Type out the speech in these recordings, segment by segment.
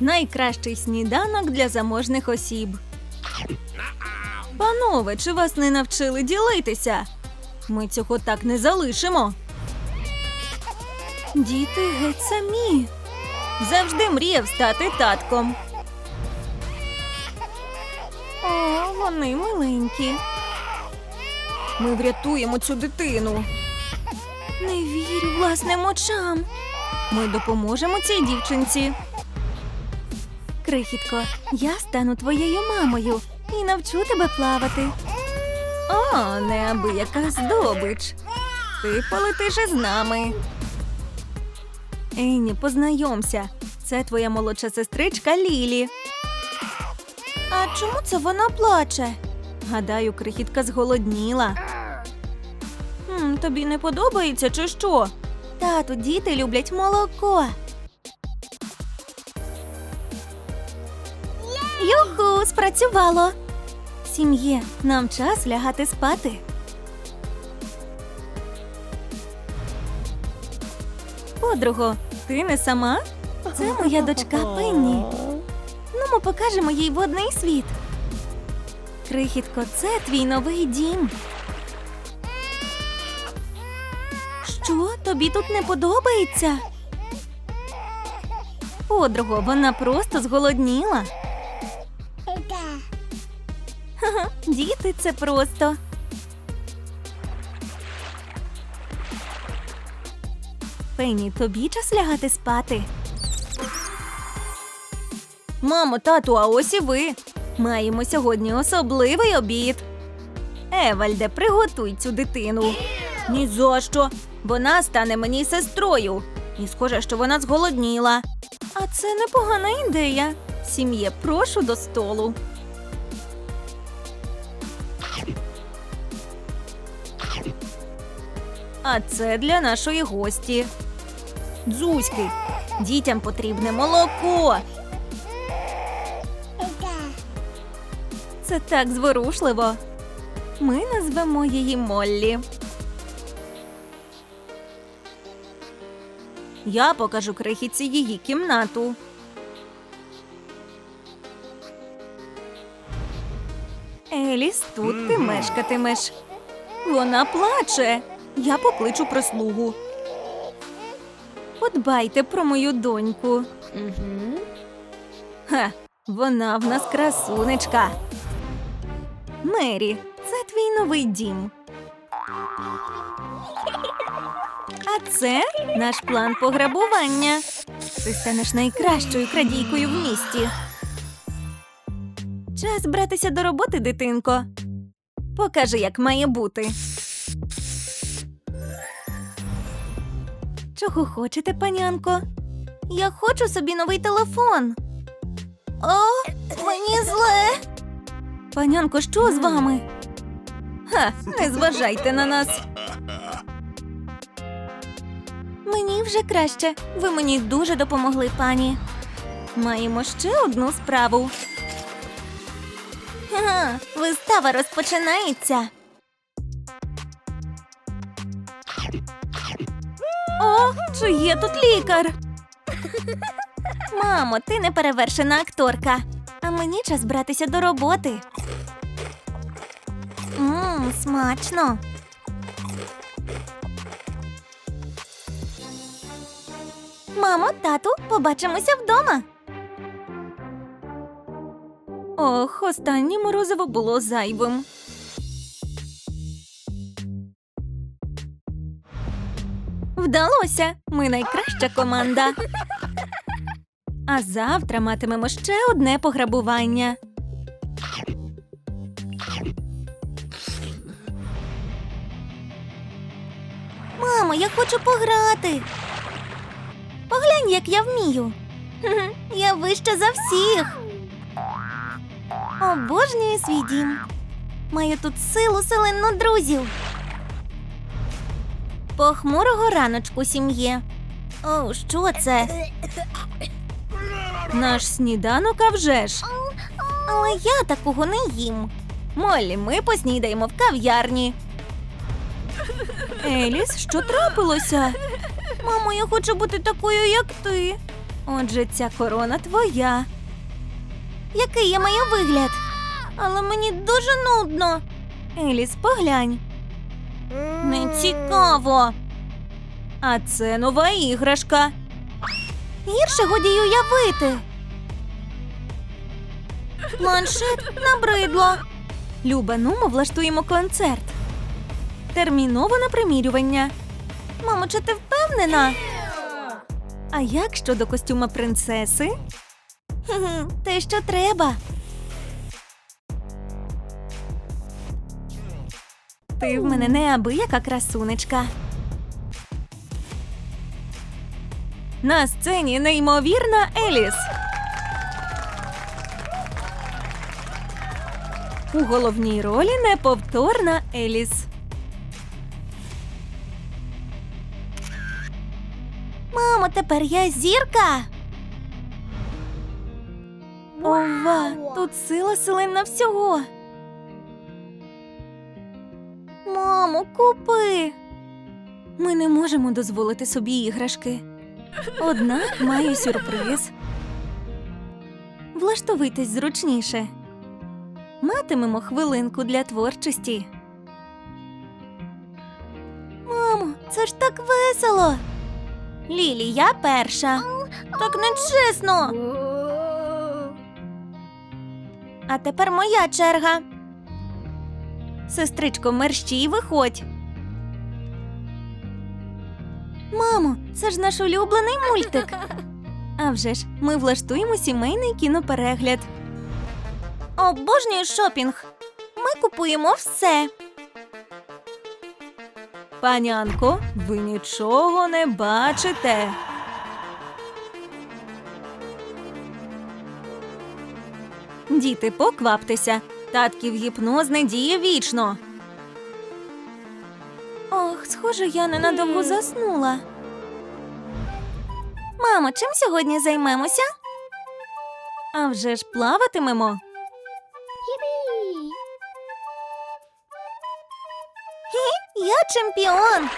Найкращий сніданок для заможних осіб. Панове, чи вас не навчили ділитися? Ми цього так не залишимо. Діти геть самі. Завжди мріяв стати татком. О, вони миленькі. Ми врятуємо цю дитину. Не вірю власним очам. Ми допоможемо цій дівчинці. Крихітко, я стану твоєю мамою і навчу тебе плавати. О, неабияка здобич. Ти полетиш із нами. Ейні, познайомся. Це твоя молодша сестричка Лілі. А чому це вона плаче? Гадаю, крихітка зголодніла. Хм, тобі не подобається чи що? Тату, діти люблять молоко. Юху, спрацювало. Сім'є, нам час лягати спати. Подруго, ти не сама? Це моя дочка Пенні. Ну, ми покажемо їй водний світ. Крихітко, це твій новий дім. Що тобі тут не подобається? Подруго, вона просто зголодніла. Діти, це просто. Пенні, тобі час лягати спати. Мамо, тату, а ось і ви. Маємо сьогодні особливий обід. Евальде, приготуй цю дитину. Ні за що. Вона стане мені сестрою. І схоже, що вона зголодніла. А це непогана ідея. Сім'є, прошу до столу. А це для нашої гості. Дзузьки, дітям потрібне молоко. Це так зворушливо. Ми назвемо її Моллі. Я покажу крихітці її кімнату. Еліс, тут ти мешкатимеш. Вона плаче. Я покличу прислугу. Подбайте про мою доньку. Ха, вона в нас красунечка. Мері, це твій новий дім. А це наш план пограбування. Ти станеш найкращою крадійкою в місті. Час братися до роботи, дитинко. Покажи, як має бути. Чого хочете, панянко? Я хочу собі новий телефон. О, мені зле. Панянко, що з вами? Ха, не зважайте на нас. Мені вже краще. Ви мені дуже допомогли, пані. Маємо ще одну справу. Ха, вистава розпочинається. Чи є тут лікар? Мамо, ти не перевершена акторка. А мені час братися до роботи. Мм, смачно. Мамо, тату, побачимося вдома. Ох, останнє морозиво було зайвим. Вдалося! Ми найкраща команда. А завтра матимемо ще одне пограбування. Мамо, я хочу пограти. Поглянь, як я вмію. Я вища за всіх. Обожнюю свій дім. Маю тут силу селенну друзів. Похмурого раночку, сім'є. О, що це? Наш сніданок, а вже ж. Але я такого не їм. Моллі, ми поснідаємо в кав'ярні. Еліс, що трапилося? Мамо, я хочу бути такою, як ти. Отже, ця корона твоя. Який я маю вигляд? Але мені дуже нудно. Еліс, поглянь. Не цікаво. А це нова іграшка. Гірше годі уявити. Планшет набридло. Люба, ну ми влаштуємо концерт. Терміново на примірювання. Мамо, чи ти впевнена? А як щодо костюма принцеси? Те, що треба. Ти в мене неабияка красунечка. На сцені неймовірна Еліс. У головній ролі неповторна Еліс. Мамо, тепер я зірка. Ова, тут сила селена всього. Мамо, купи. Ми не можемо дозволити собі іграшки. Однак маю сюрприз. Влаштовуйтесь зручніше. Матимемо хвилинку для творчості. Мамо, це ж так весело. Лілі, я перша. Так нечесно. А тепер моя черга. Сестричко, мерщій виходь. Мамо, це ж наш улюблений мультик. А вже ж, ми влаштуємо сімейний кіноперегляд. Обожнюю шопінг. Ми купуємо все. Панянко, ви нічого не бачите. Діти, покваптеся. Татків гіпноз не діє вічно. Ох, схоже, я ненадовго заснула. Мамо, чим сьогодні займемося? А вже ж плаватимемо. Хі, я чемпіон.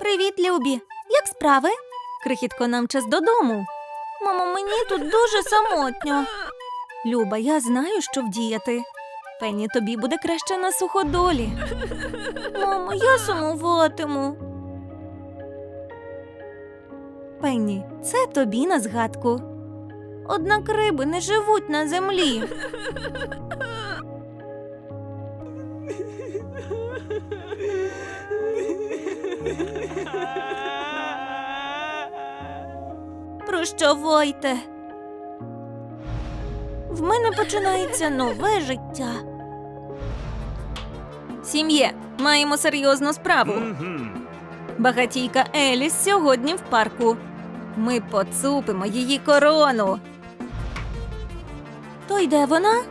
Привіт, Любі. Як справи? Крихітко, нам час додому. Мамо, мені тут дуже самотньо. Люба, я знаю, що вдіяти. Пенні, тобі буде краще на суходолі. Мамо, я сумуватиму. Пенні, це тобі на згадку. Однак риби не живуть на землі. Прощавайте. В мене починається нове життя. Сім'є, маємо серйозну справу. Багатійка Еліс сьогодні в парку. Ми поцупимо її корону. То йде вона?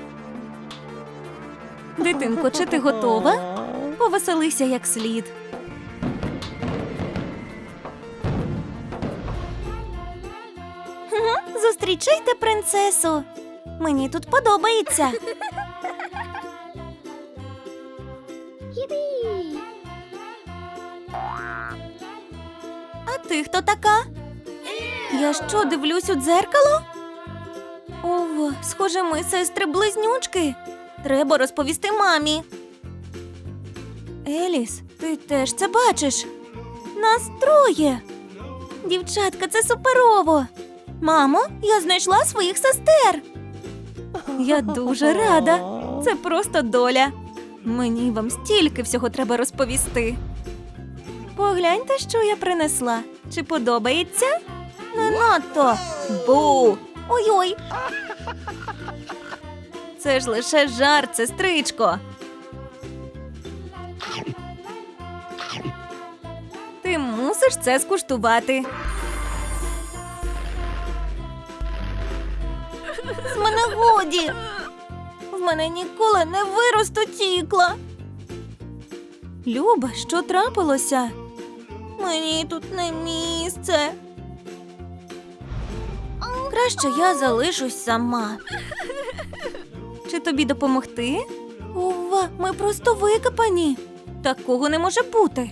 Дитинко, чи ти готова? Повеселися як слід. Зустрічайте принцесу. Мені тут подобається. А ти хто така? Я що, дивлюсь у дзеркало? Ова, схоже, ми сестри близнючки. Треба розповісти мамі. Еліс, ти теж це бачиш? Нас троє. Дівчатка, це суперово. Мамо, я знайшла своїх сестер. Я дуже рада. Це просто доля. Мені вам стільки всього треба розповісти. Погляньте, що я принесла. Чи подобається? Не надто. Бу. Ой-ой. Це ж лише жарт, сестричко. Ти мусиш це скуштувати. Мене годі. В мене ніколи не виростуть ікла. Люба, що трапилося? Мені тут не місце. Краще я залишусь сама. Чи тобі допомогти? Ова, ми просто викопані. Такого не може бути.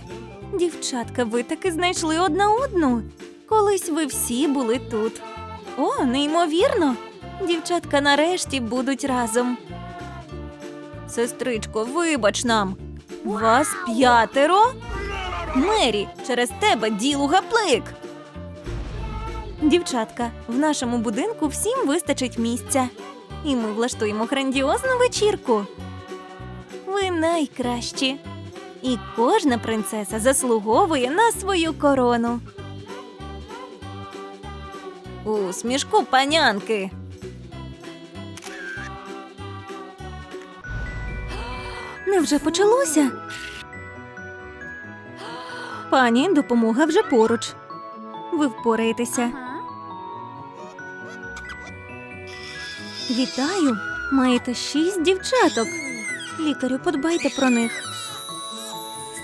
Дівчатка, ви таки знайшли одна одну. Колись ви всі були тут. О, неймовірно. Дівчатка нарешті будуть разом. Сестричко, вибач нам. Вас п'ятеро? Мері, через тебе ділу гаплик. Дівчатка, в нашому будинку всім вистачить місця. І ми влаштуємо грандіозну вечірку. Ви найкращі. І кожна принцеса заслуговує на свою корону. Усмішку панянки. Невже почалося? Пані, допомога вже поруч. Ви впораєтеся. Вітаю! Маєте шість дівчаток. Лікарю, подбайте про них.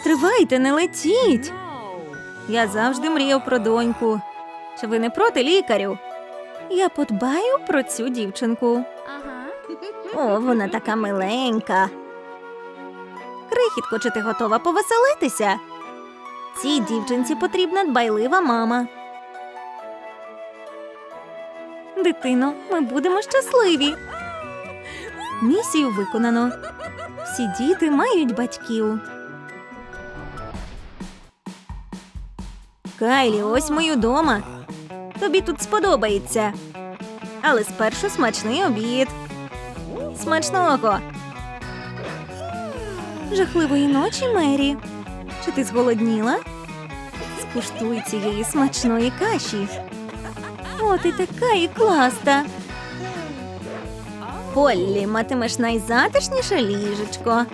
Стривайте, не летіть. Я завжди мріяв про доньку. Чи ви не проти лікарю? Я подбаю про цю дівчинку. О, вона така миленька. Крихітко, чи ти готова повеселитися? Цій дівчинці потрібна дбайлива мама. Дитино, ми будемо щасливі. Місію виконано. Всі діти мають батьків. Кайлі, ось ми дома. Тобі тут сподобається. Але спершу смачний обід. Смачного. Жахливої ночі, Мері. Чи ти зголодніла? Скуштуй цієї смачної каші. О, ти така і класта. Поллі, матимеш найзатишніше ліжечко.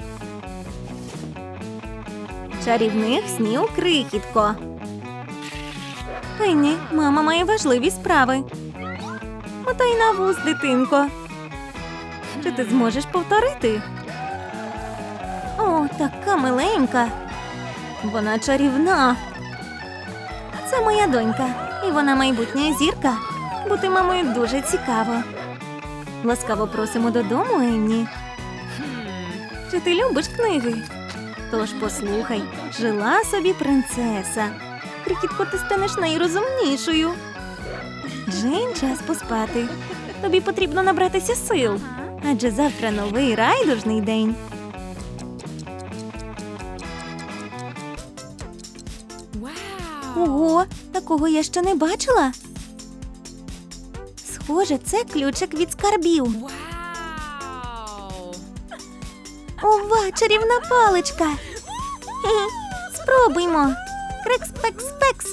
Чарівних снів крихітко. Пенні, мама має важливі справи. Мотай на вуз, дитинко. Чи ти зможеш повторити? О, така миленька. Вона чарівна. Це моя донька, і вона майбутня зірка. Бути мамою дуже цікаво. Ласкаво просимо додому, Енні. Чи ти любиш книги? Тож послухай, жила собі принцеса. Крихітко, ти станеш найрозумнішою. Джейн, час поспати. Тобі потрібно набратися сил, адже завтра новий райдужний день. Ого, такого я ще не бачила. Схоже, це ключик від скарбів. Ова, чарівна паличка. Спробуймо. Крекс, пекс, пекс.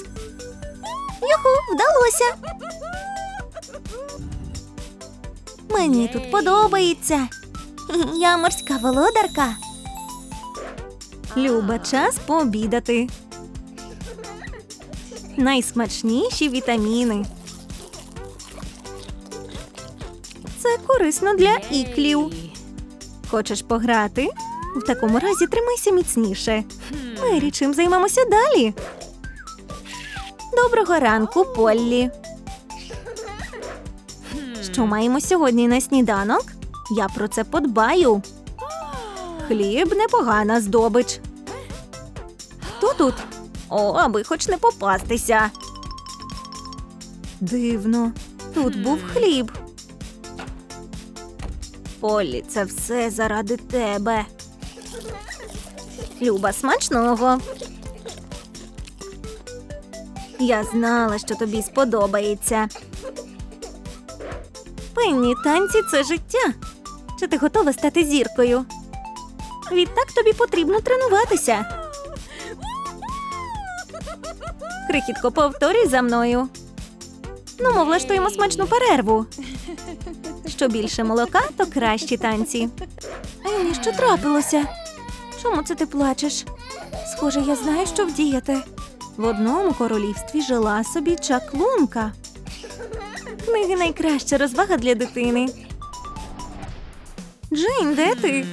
Юху, вдалося. Мені тут подобається. Я морська володарка. Люба, час пообідати. Найсмачніші вітаміни. Це корисно для іклів. Хочеш пограти? В такому разі тримайся міцніше. Мері, чим займемося далі? Доброго ранку, Поллі. Що маємо сьогодні на сніданок? Я про це подбаю. Хліб непогана здобич. Хто тут? О, аби хоч не попастися. Дивно, тут був хліб. Полі, це все заради тебе. Люба, смачного. Я знала, що тобі сподобається. Пенні, танці це життя. Чи ти готова стати зіркою? Відтак тобі потрібно тренуватися. Крихітко, повторюй за мною. Ну, ми влаштуємо смачну перерву. Що більше молока, то кращі танці. Ені, що трапилося? Чому це ти плачеш? Схоже, я знаю, що вдіяти. В одному королівстві жила собі чаклунка. Книги найкраща розвага для дитини. Джейн, де ти?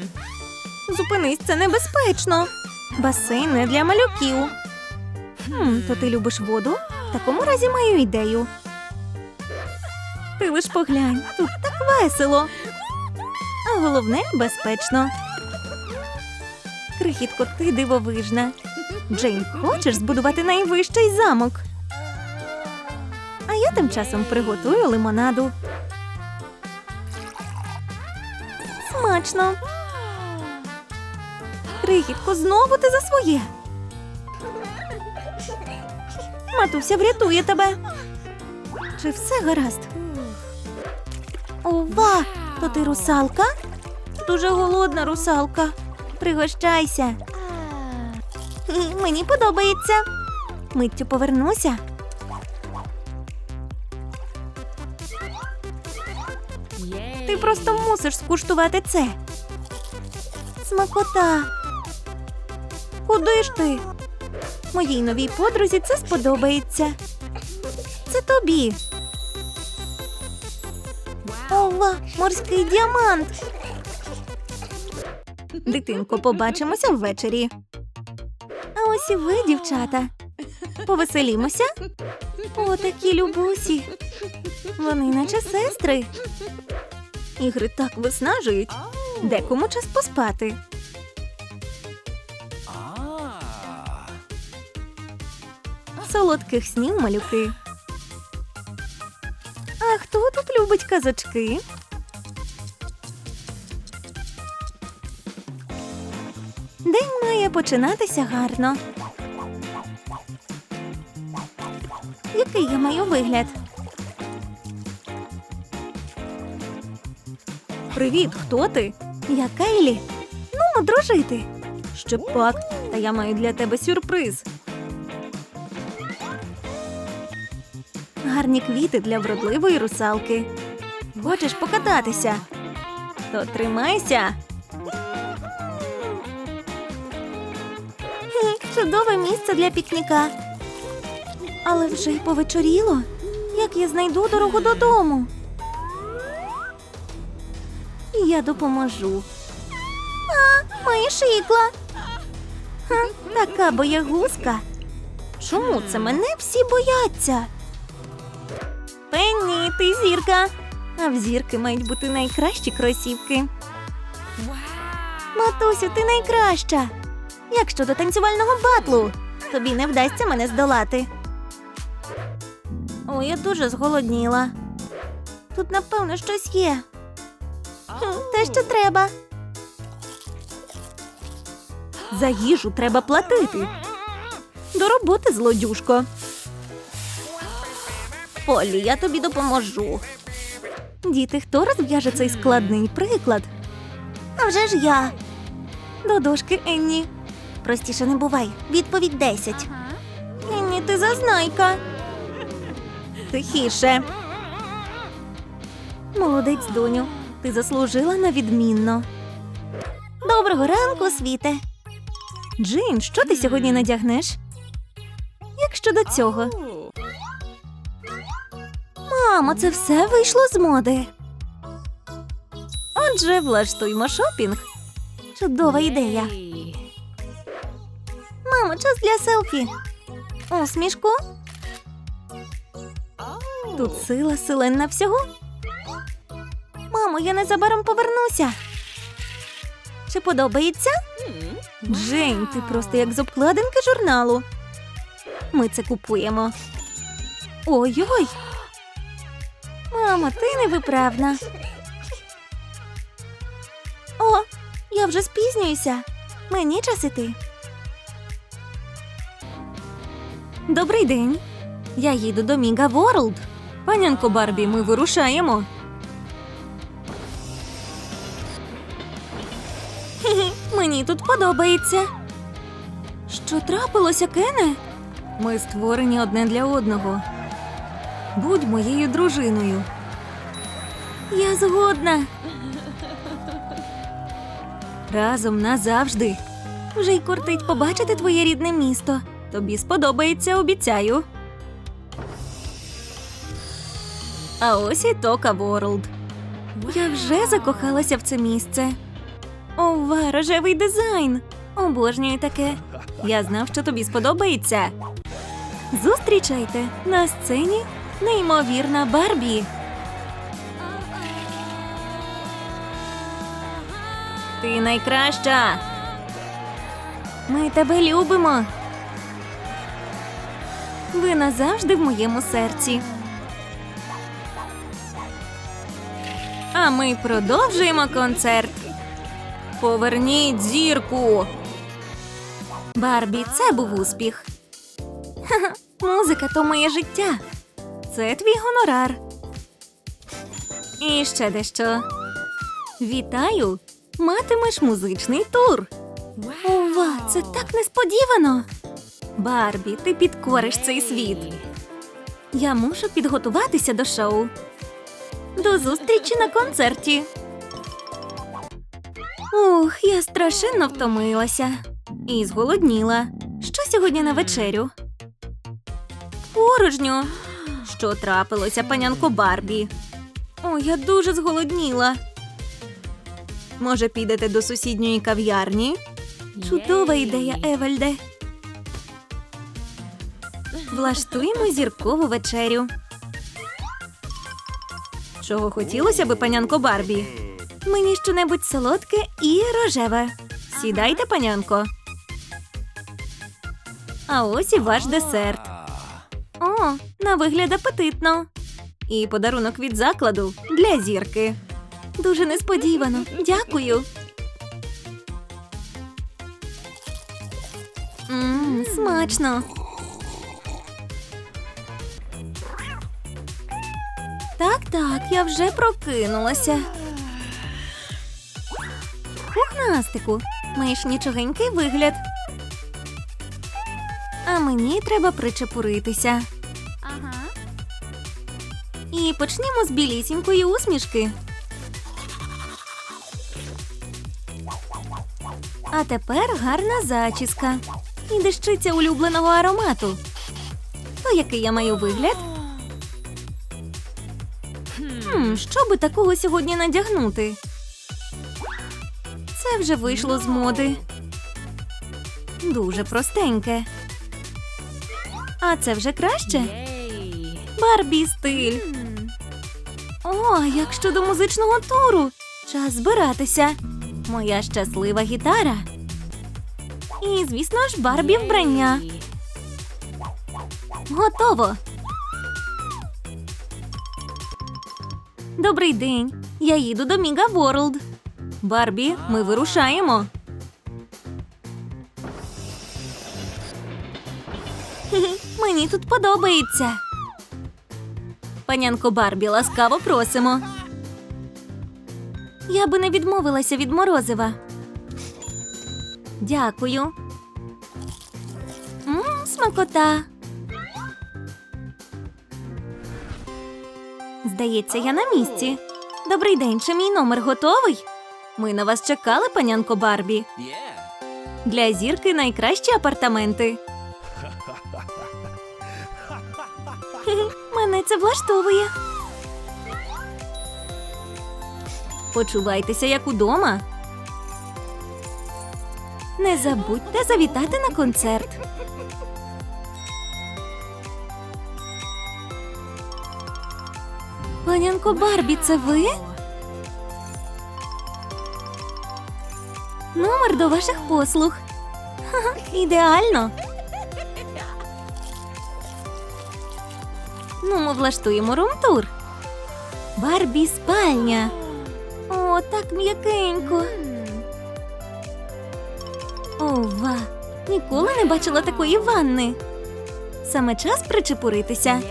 Зупинись, це небезпечно. Басейн не для малюків. Хм, то ти любиш воду? В такому разі маю ідею. Ти лиш поглянь, тут так весело. А головне безпечно. Крихітко, ти дивовижна. Джейн, хочеш збудувати найвищий замок? А я тим часом приготую лимонаду. Смачно. Крихітко, знову ти за своє. Матуся врятує тебе. Чи все гаразд? Ова, то ти русалка? Дуже голодна русалка. Пригощайся. Мені подобається. Миттю повернуся. Ти просто мусиш скуштувати це. Смакота. Куди ж ти? Моїй новій подрузі це сподобається. Це тобі. Ова, морський діамант. Дитинко, побачимося ввечері. А ось і ви, дівчата. Повеселімося. О, такі любусі. Вони наче сестри. Ігри так виснажують. Декому час поспати. Солодких снів малюки. А хто тут любить казочки? День має починатися гарно. Який я маю вигляд? Привіт, хто ти? Я Кейлі. Ну, дружити. Ще пак, та я маю для тебе сюрприз. Гарні квіти для вродливої русалки. Хочеш покататися? То тримайся. Чудове місце для пікніка. Але вже й повечоріло. Як я знайду дорогу додому? Я допоможу. А, мої шикла. Ха, така боягузка. Чому це мене всі бояться? Пенні, ти зірка. А в зірки мають бути найкращі кросівки. Матусю, ти найкраща. Як щодо танцювального батлу? Тобі не вдасться мене здолати. Ой, я дуже зголодніла. Тут, напевно, щось є. Те, що треба. За їжу треба платити. До роботи, злодюшко. Полі, я тобі допоможу. Діти, хто розв'яже цей складний приклад? Вже ж я. До дошки Енні. Простіше не бувай. Відповідь 10. Енні, ти зазнайка. Тихіше. Молодець, доню. Ти заслужила на відмінно. Доброго ранку, світе. Джейн, що ти сьогодні надягнеш? Як щодо цього? Мамо, це все вийшло з моди. Отже, влаштуймо шопінг. Чудова ідея. Мамо, час для селфі. Усмішку. Тут сила силенна всього. Мамо, я незабаром повернуся. Чи подобається? Джейн, ти просто як з обкладинки журналу. Ми це купуємо. Ой-ой. Мамо, ти невиправна. О, я вже спізнююся. Мені час іти. Добрий день. Я їду до Міга Ворлд. Панянко Барбі, ми вирушаємо. Мені тут подобається. Що трапилося, Кене? Ми створені одне для одного. Будь моєю дружиною. Я згодна. Разом назавжди. Вже й кортить побачити твоє рідне місто. Тобі сподобається, обіцяю. А ось і Тока Ворлд. Я вже закохалася в це місце. Ова, рожевий дизайн. Обожнюю таке. Я знав, що тобі сподобається. Зустрічайте на сцені неймовірна Барбі. Ти найкраща. Ми тебе любимо. Ви назавжди в моєму серці. А ми продовжуємо концерт. Поверніть зірку. Барбі, це був успіх. Ха-ха, музика то моє життя. Це твій гонорар. І ще дещо. Вітаю! Матимеш музичний тур. Ова, це так несподівано. Барбі, ти підкориш цей світ. Я мушу підготуватися до шоу. До зустрічі на концерті. Ух, я страшенно втомилася і зголодніла. Що сьогодні на вечерю? Порожньо. Що трапилося, панянко Барбі? О, я дуже зголодніла. Може, підете до сусідньої кав'ярні? Чудова ідея, Евальде. Влаштуємо зіркову вечерю. Чого хотілося би, панянко Барбі? Мені щонебудь солодке і рожеве. Сідайте, панянко. А ось і ваш десерт. О, на вигляд апетитно. І подарунок від закладу для зірки. Дуже несподівано. Дякую. Мм, смачно. Так, так, я вже прокинулася. Пухнастику, маєш нічогенький вигляд. А мені треба причепуритися. Почнімо з білісінької усмішки. А тепер гарна зачіска і дещиця улюбленого аромату. То який я маю вигляд? Хм, що би такого сьогодні надягнути? Це вже вийшло з моди. Дуже простеньке. А це вже краще? Барбі стиль. О, як щодо музичного туру? Час збиратися. Моя щаслива гітара. І, звісно ж, Барбі вбрання. Готово. Добрий день. Я їду до Міга Ворлд. Барбі, ми вирушаємо. Мені тут подобається. Панянко Барбі, ласкаво просимо. Я би не відмовилася від морозива. Дякую. М, смакота. Здається, я на місці. Добрий день, чи мій номер готовий? Ми на вас чекали, панянко Барбі. Для зірки найкращі апартаменти. Мене це влаштовує. Почувайтеся як удома. Не забудьте завітати на концерт. Панянко Барбі, це ви? Номер до ваших послуг. Ха-ха, ідеально. Ну, ми влаштуємо румтур. Барбі спальня. О, так м'якенько. Ова, ніколи не бачила такої ванни. Саме час причепуритися.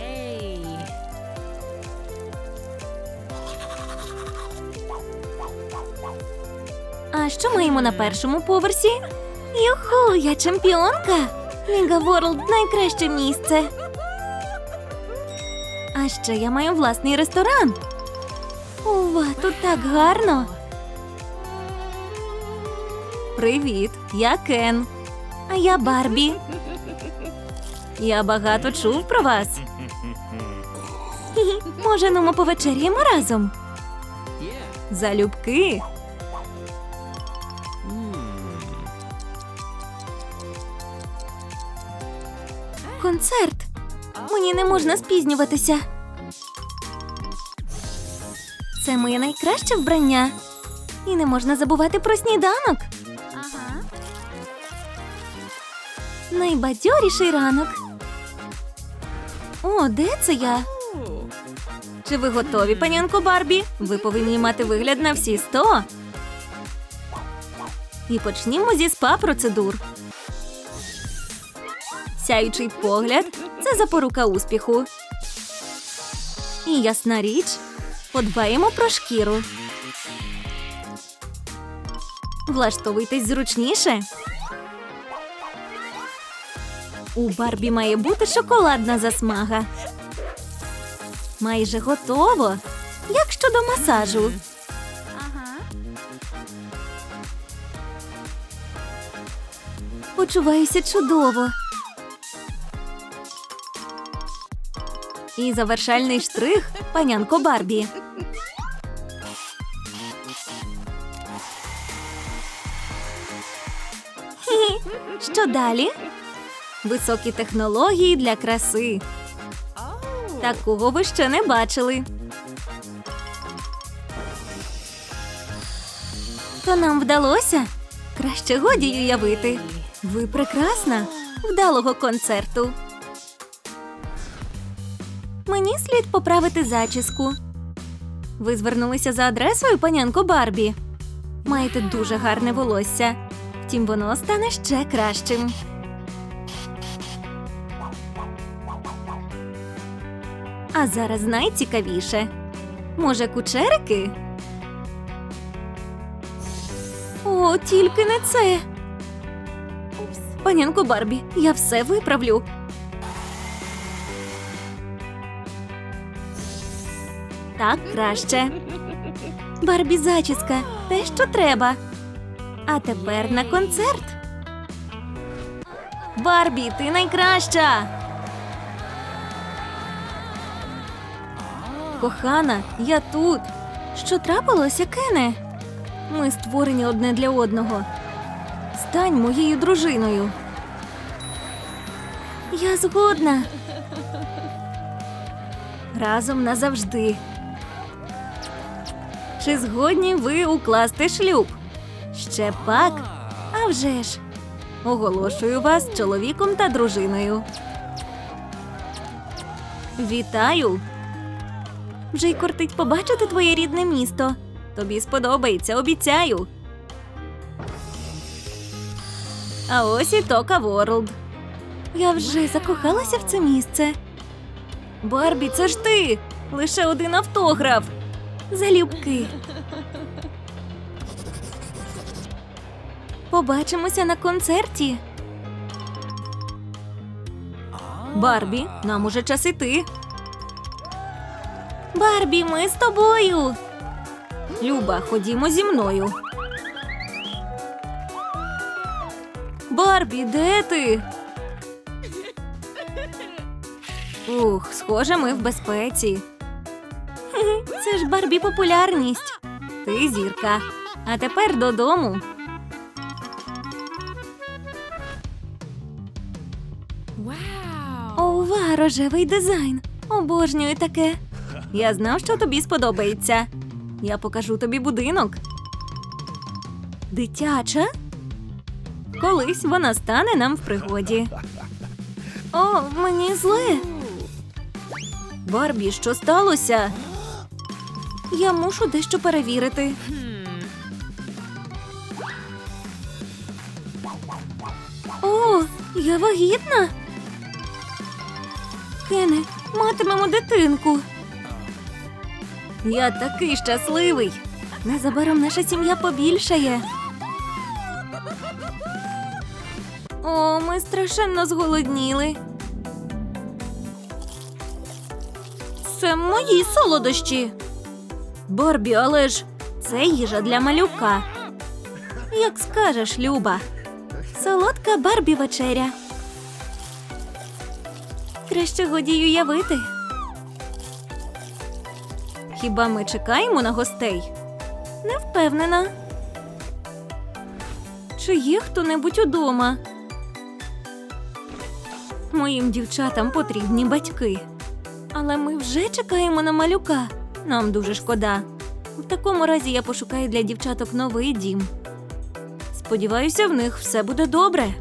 А що маємо на першому поверсі? Юху, я чемпіонка! Міга Ворлд найкраще місце. А ще я маю власний ресторан. Ова, тут так гарно. Привіт, я Кен. А я Барбі. Я багато чув про вас. Може, ну ми повечеряємо разом? Залюбки. Концерт. Мені не можна спізнюватися. Це моє найкраще вбрання. І не можна забувати про сніданок. Ага. Найбадьоріший ранок. О, де це я? Чи ви готові, панянко Барбі? Ви повинні мати вигляд на всі сто. І почнімо зі спа процедур. Сяючий погляд це запорука успіху. І ясна річ, подбаємо про шкіру. Влаштовуйтесь зручніше. У Барбі має бути шоколадна засмага. Майже готово. Як щодо масажу? Почуваюся чудово. І завершальний штрих панянко Барбі. Що далі? Високі технології для краси. Такого ви ще не бачили. То нам вдалося? Краще годі уявити. Ви прекрасна. Вдалого концерту. Мені слід поправити зачіску. Ви звернулися за адресою, панянко Барбі. Маєте дуже гарне волосся. Втім, воно стане ще кращим. А зараз найцікавіше. Може, кучерики? О, тільки не це. Панянко Барбі, я все виправлю. Так краще. Барбі зачіска, те, що треба. А тепер на концерт. Барбі, ти найкраща. Кохана, я тут. Що трапилося, Кене? Ми створені одне для одного. Стань моєю дружиною. Я згодна. Разом назавжди. Чи згодні ви укласти шлюб? Ще пак? А вже ж. Оголошую вас чоловіком та дружиною. Вітаю! Вже й кортить побачити твоє рідне місто. Тобі сподобається, обіцяю. А ось і Тока Ворлд. Я вже закохалася в це місце. Барбі, це ж ти! Лише один автограф. Залюбки. Побачимося на концерті. Барбі, нам уже час іти. Барбі, ми з тобою. Люба, ходімо зі мною. Барбі, де ти? Ух, схоже, ми в безпеці. Це ж Барбі популярність. Ти зірка. А тепер додому. Ова, рожевий дизайн. Обожнюю таке. Я знав, що тобі сподобається. Я покажу тобі будинок. Дитяча? Колись вона стане нам в пригоді. О, мені зле. Барбі, що сталося? Я мушу дещо перевірити. О, я вагітна. Кене, матимемо дитинку. Я такий щасливий. Незабаром наша сім'я побільшає. О, ми страшенно зголодніли. Це мої солодощі. Барбі, але ж це їжа для малюка. Як скажеш, Люба. Солодка Барбі вечеря. Краще годі й уявити. Хіба ми чекаємо на гостей? Не впевнена. Чи є хто-небудь удома? Моїм дівчатам потрібні батьки. Але ми вже чекаємо на малюка. Нам дуже шкода. В такому разі я пошукаю для дівчаток новий дім. Сподіваюся, в них все буде добре.